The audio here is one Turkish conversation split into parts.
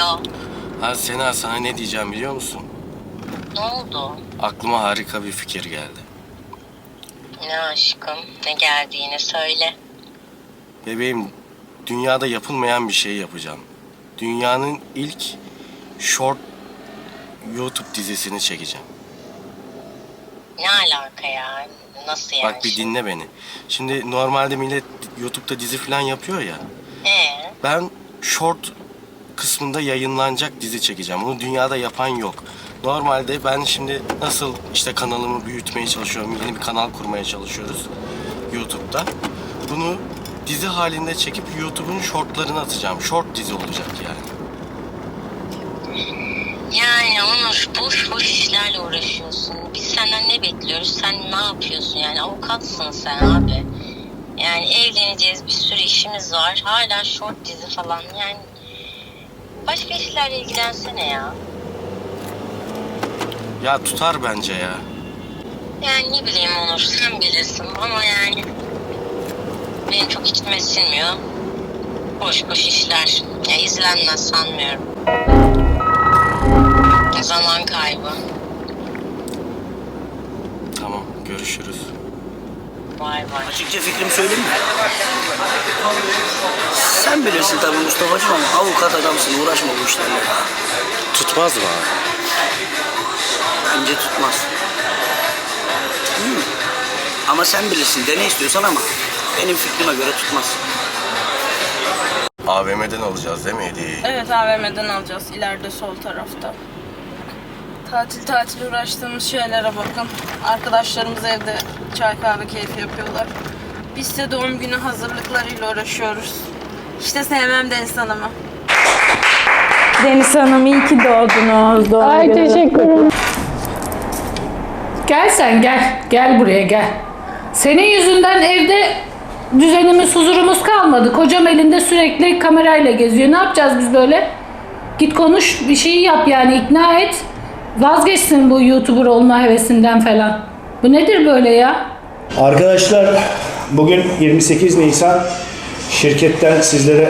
Alo. Ha Sena sana ne diyeceğim biliyor musun? Ne oldu? Aklıma harika bir fikir geldi. Ne aşkım? Ne geldi yine söyle. Bebeğim dünyada yapılmayan bir şey yapacağım. Dünyanın ilk short YouTube dizisini çekeceğim. Ne alaka ya? Nasıl yani? Bak bir dinle beni. Şimdi normalde millet YouTube'da dizi falan yapıyor ya. Ee, Ben short kısmında yayınlanacak dizi çekeceğim. Bunu dünyada yapan yok. Normalde ben şimdi nasıl işte kanalımı büyütmeye çalışıyorum. Yeni bir kanal kurmaya çalışıyoruz YouTube'da. Bunu dizi halinde çekip YouTube'un shortlarını atacağım. Short dizi olacak yani. yani Onur boş boş işlerle uğraşıyorsun. Biz senden ne bekliyoruz? Sen ne yapıyorsun yani? Avukatsın sen abi. Yani evleneceğiz, bir sürü işimiz var. Hala short dizi falan yani. Başka işlerle ilgilensene ya. Ya tutar bence ya. Yani ne bileyim Onur sen bilirsin ama yani benim çok içime sinmiyor. Boş boş işler. Ya izlenmez sanmıyorum. Zaman kaybı. Tamam görüşürüz. Açıkça fikrimi söyleyeyim mi? Sen bilirsin tabii Mustafa'cığım ama avukat adamsın uğraşma bu işlerle. Tutmaz mı abi? Bence tutmaz. Hmm. Ama sen bilirsin dene istiyorsan ama benim fikrime göre tutmaz. AVM'den alacağız değil mi hediyeyi? Evet AVM'den alacağız ileride sol tarafta. Tatil tatil uğraştığımız şeylere bakın. Arkadaşlarımız evde çay kahve keyfi yapıyorlar. Biz de doğum günü hazırlıklarıyla uğraşıyoruz. İşte sevmem Deniz Hanım'ı. Deniz Hanım iyi ki doğdunuz. Doğum Ay gününüz teşekkür ederim. Gel sen gel. Gel buraya gel. Senin yüzünden evde düzenimiz, huzurumuz kalmadı. Kocam elinde sürekli kamerayla geziyor. Ne yapacağız biz böyle? Git konuş, bir şey yap yani ikna et. Vazgeçsin bu YouTuber olma hevesinden falan. Bu nedir böyle ya? Arkadaşlar bugün 28 Nisan şirketten sizlere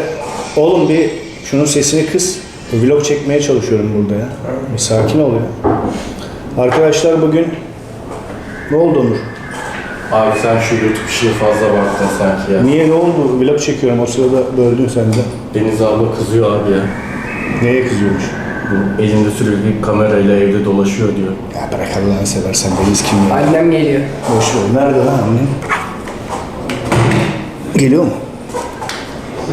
oğlum bir şunun sesini kıs. Vlog çekmeye çalışıyorum burada ya. Bir sakin ol ya. Arkadaşlar bugün ne oldu Onur? Abi sen şu YouTube işine fazla baktın sanki ya. Niye ne oldu? Vlog çekiyorum o sırada böldün sen de. Deniz abla kızıyor abi ya. Neye kızıyormuş? Bu elinde sürekli kamerayla evde dolaşıyor diyor. Ya bırak Allah'ını seversen Deniz kim ya? Annem geliyor. Boş ver. Nerede lan annen? Geliyor mu?